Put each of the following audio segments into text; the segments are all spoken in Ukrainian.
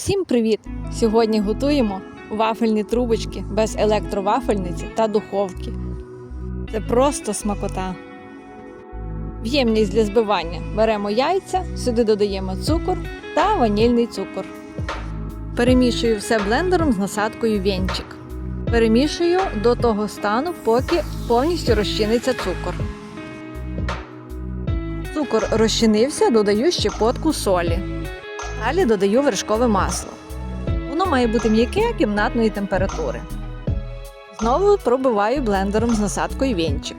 Всім привіт! Сьогодні готуємо вафельні трубочки без електровафельниці та духовки. Це просто смакота. В ємність для збивання беремо яйця, сюди додаємо цукор та ванільний цукор. Перемішую все блендером з насадкою вінчик. Перемішую до того стану, поки повністю розчиниться цукор. Цукор розчинився, додаю щепотку солі. Далі додаю вершкове масло. Воно має бути м'яке кімнатної температури. Знову пробиваю блендером з насадкою вінчик.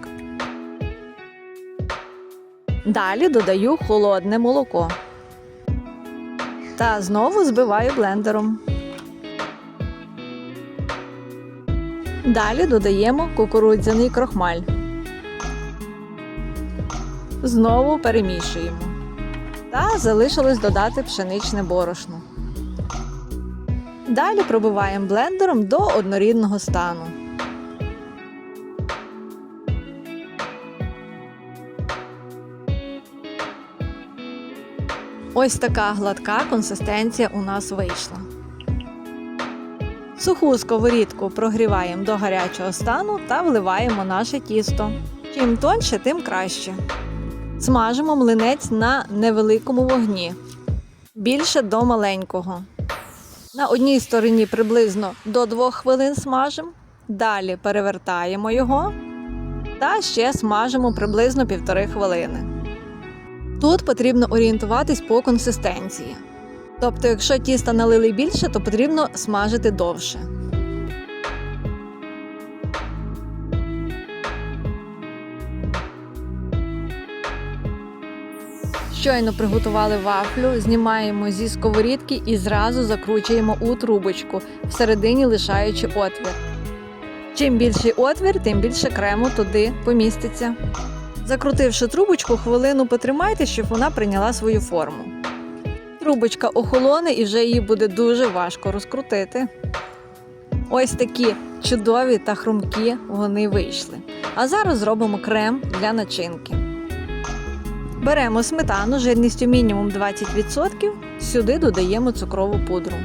Далі додаю холодне молоко. Та знову збиваю блендером. Далі додаємо кукурудзяний крохмаль. Знову перемішуємо. Та залишилось додати пшеничне борошно. Далі пробиваємо блендером до однорідного стану. Ось така гладка консистенція у нас вийшла. Суху сковорідку прогріваємо до гарячого стану та вливаємо наше тісто. Чим тоньше, тим краще. Смажимо млинець на невеликому вогні, більше до маленького. На одній стороні приблизно до 2 хвилин смажимо, далі перевертаємо його та ще смажимо приблизно півтори хвилини. Тут потрібно орієнтуватись по консистенції. Тобто, якщо тіста налили більше, то потрібно смажити довше. Щойно приготували вафлю, знімаємо зі сковорідки і зразу закручуємо у трубочку, всередині лишаючи отвір. Чим більший отвір, тим більше крему туди поміститься. Закрутивши трубочку, хвилину потримайте, щоб вона прийняла свою форму. Трубочка охолоне і вже її буде дуже важко розкрутити. Ось такі чудові та хрумкі вони вийшли. А зараз зробимо крем для начинки. Беремо сметану жирністю мінімум 20%, сюди додаємо цукрову пудру.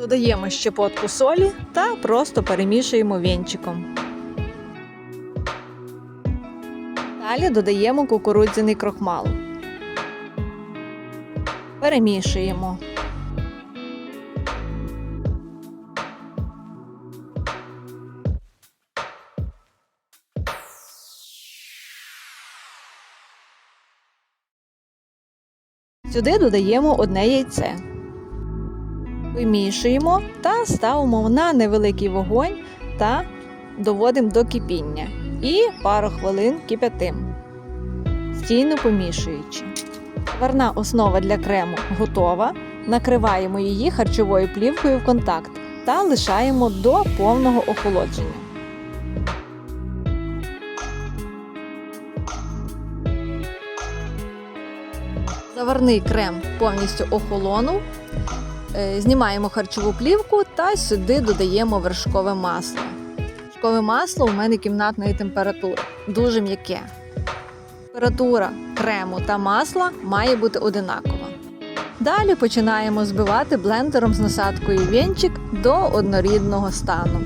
Додаємо щепотку солі та просто перемішуємо вінчиком. Далі додаємо кукурудзяний крохмал. Перемішуємо. Сюди додаємо одне яйце. Вимішуємо та ставимо на невеликий вогонь та доводимо до кипіння. І пару хвилин кип'ятим, стійно помішуючи. Варна основа для крему готова. Накриваємо її харчовою плівкою в контакт та лишаємо до повного охолодження. Заварний крем повністю охолонув. Е, Знімаємо харчову плівку та сюди додаємо вершкове масло. Вершкове масло у мене кімнатної температури, дуже м'яке. Температура крему та масла має бути одинакова. Далі починаємо збивати блендером з насадкою вінчик до однорідного стану.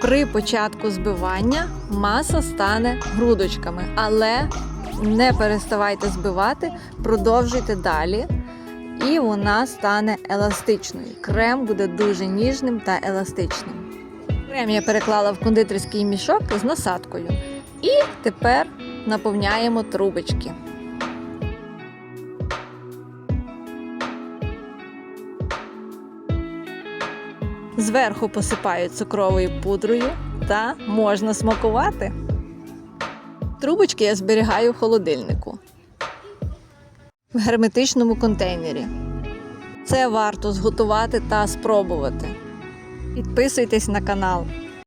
При початку збивання маса стане грудочками, але не переставайте збивати, продовжуйте далі, і вона стане еластичною. Крем буде дуже ніжним та еластичним. Крем я переклала в кондитерський мішок з насадкою. І тепер наповняємо трубочки. Зверху посипаю цукровою пудрою та можна смакувати. Трубочки я зберігаю в холодильнику в герметичному контейнері. Це варто зготувати та спробувати. Підписуйтесь на канал.